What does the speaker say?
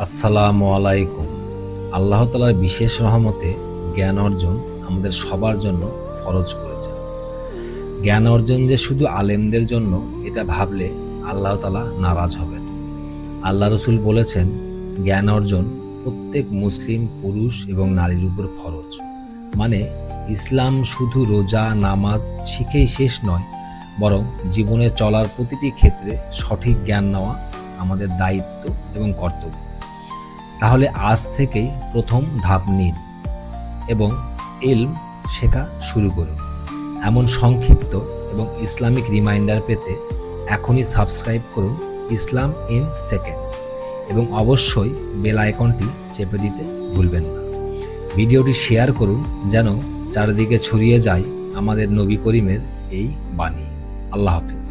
আসসালামু আলাইকুম। আল্লাহ তালার বিশেষ রহমতে জ্ঞান অর্জন আমাদের সবার জন্য ফরজ করেছেন। জ্ঞান অর্জন যে শুধু আলেমদের জন্য, এটা ভাবলে আল্লাহ তালা নারাজ হবেন। আল্লাহ রসুল বলেছেন, জ্ঞান অর্জন প্রত্যেক মুসলিম, পুরুষ এবং নারীর উপর ফরজ। মানে ইসলাম শুধু রোজা, নামাজ শিখেই শেষ নয়, বরং জীবনে চলার প্রতিটি ক্ষেত্রে সঠিক জ্ঞান নেওয়া আমাদের দায়িত্ব এবং কর্তব্য। তাহলে আজ থেকেই প্রথম ধাপ নিন এবং এলম শেখা শুরু করুন। এমন সংক্ষিপ্ত এবং ইসলামিক রিমাইন্ডার পেতে এখনই সাবস্ক্রাইব করুন ইসলাম ইন সেকেন্ডস এবং অবশ্যই বেল আইকনটি চেপে দিতে ভুলবেন না। ভিডিওটি শেয়ার করুন যেন চারিদিকে ছড়িয়ে যায় আমাদের নবী করিমের এই বাণী। আল্লাহ হাফিজ।